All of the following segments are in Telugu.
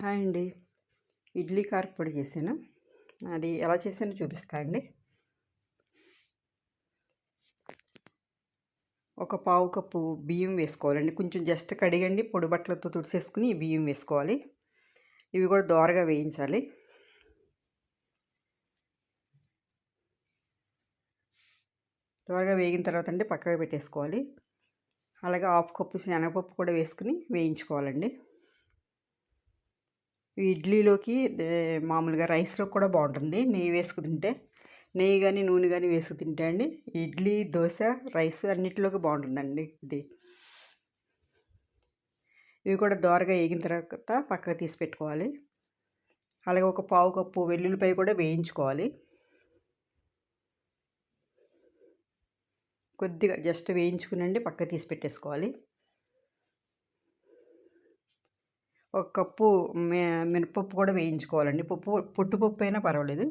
హాయ్ అండి. ఇడ్లీ కారపొడి చేశాను. అది ఎలా చేశానో చూపిస్తా అండి. ఒక పావు కప్పు బియ్యం వేసుకోవాలండి. కొంచెం జస్ట్ కడిగండి పొడి బట్టలతో తుడిసేసుకుని బియ్యం వేసుకోవాలి. ఇవి కూడా దోరగా వేయించాలి. దోరగా వేగిన తర్వాత అండి పక్కగా పెట్టేసుకోవాలి. అలాగే హాఫ్ కప్పు శనగపప్పు కూడా వేసుకుని వేయించుకోవాలండి. ఇడ్లీలోకి మామూలుగా రైస్లో కూడా బాగుంటుంది. నెయ్యి వేసుకు తింటే నెయ్యి కానీ నూనె కానీ వేసుకు తింటే అండి ఇడ్లీ దోశ రైస్ అన్నిటిలోకి బాగుంటుందండి ఇది. ఇవి కూడా దోరగా వేగిన తర్వాత పక్కకు తీసి పెట్టుకోవాలి. అలాగే ఒక పావు కప్పు వెల్లుల్లిపై కూడా వేయించుకోవాలి. కొద్దిగా జస్ట్ వేయించుకునండి పక్క తీసి పెట్టేసుకోవాలి. ఒక కప్పు మినపప్పు కూడా వేయించుకోవాలండి. పప్పు పొట్టుపప్పు అయినా పర్వాలేదు.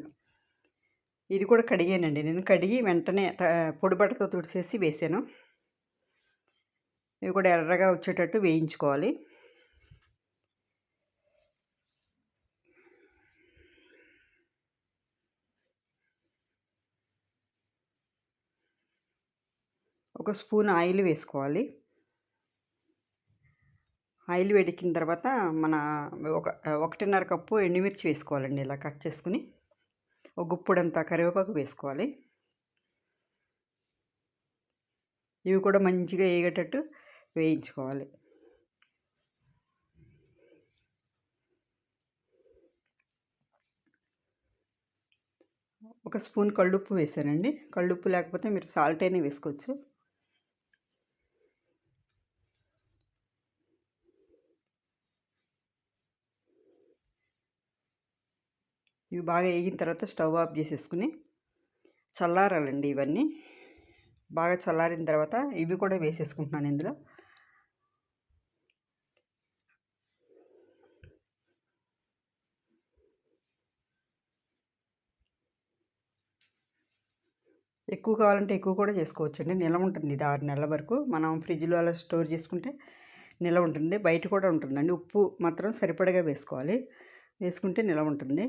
ఇది కూడా కడిగానండి. నేను కడిగి వెంటనే పొడిబట్టతో తుడిచేసి వేసాను. ఇవి కూడా ఎర్రగా వచ్చేటట్టు వేయించుకోవాలి. ఒక స్పూన్ ఆయిల్ వేసుకోవాలి. ఆయిల్ వేడెక్కిన తర్వాత మన ఒక ఒకటిన్నర కప్పు ఎండుమిర్చి వేసుకోవాలండి. ఇలా కట్ చేసుకుని ఒక గుప్పుడంతా కరివేపాకు వేసుకోవాలి. ఇవి కూడా మంచిగా వేగేటట్టు వేయించుకోవాలి. ఒక స్పూన్ కళ్ళుప్పు వేసానండి. కళ్ళుప్పు లేకపోతే మీరు సాల్ట్ అయినా వేసుకోవచ్చు. ఇవి బాగా వేగిన తర్వాత స్టవ్ ఆఫ్ చేసేసుకుని చల్లారాలండి ఇవన్నీ. బాగా చల్లారిన తర్వాత ఇవి కూడా వేసేసుకుంటున్నాను ఇందులో. ఎక్కువ కావాలంటే ఎక్కువ కూడా చేసుకోవచ్చండి. నిల్వ ఉంటుంది ఇది ఆరు నెలల వరకు. మనం ఫ్రిడ్జ్లో అలా స్టోర్ చేసుకుంటే నిల్వ ఉంటుంది. బయట కూడా ఉంటుందండి. ఉప్పు మాత్రం సరిపడగా వేసుకోవాలి. వేసుకుంటే నిల్వ ఉంటుంది.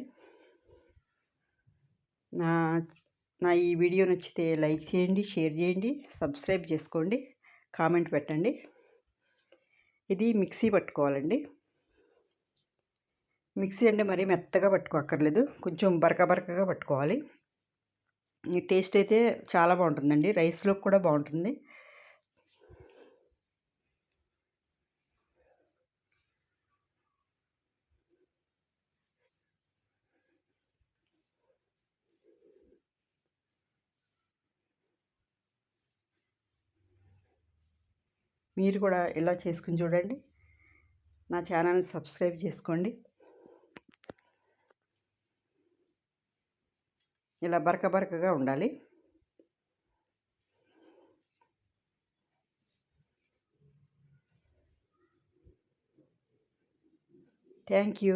నా నా ఈ వీడియో నచ్చితే లైక్ చేయండి షేర్ చేయండి సబ్స్క్రైబ్ చేసుకోండి కామెంట్ పెట్టండి. ఇది మిక్సీ పట్టుకోవాలండి. మిక్సీ అంటే మరీ మెత్తగా పట్టుకోక్కర్లేదు కొంచెం బరక బరకగా పట్టుకోవాలి. ఈ టేస్ట్ అయితే చాలా బాగుంటుందండి రైస్లో కూడా బాగుంటుంది. మీరు కూడా ఇలా చేసుకుని చూడండి. నా ఛానల్ని సబ్స్క్రైబ్ చేసుకోండి. ఇలా బరక బరకగా ఉండాలి. Thank you.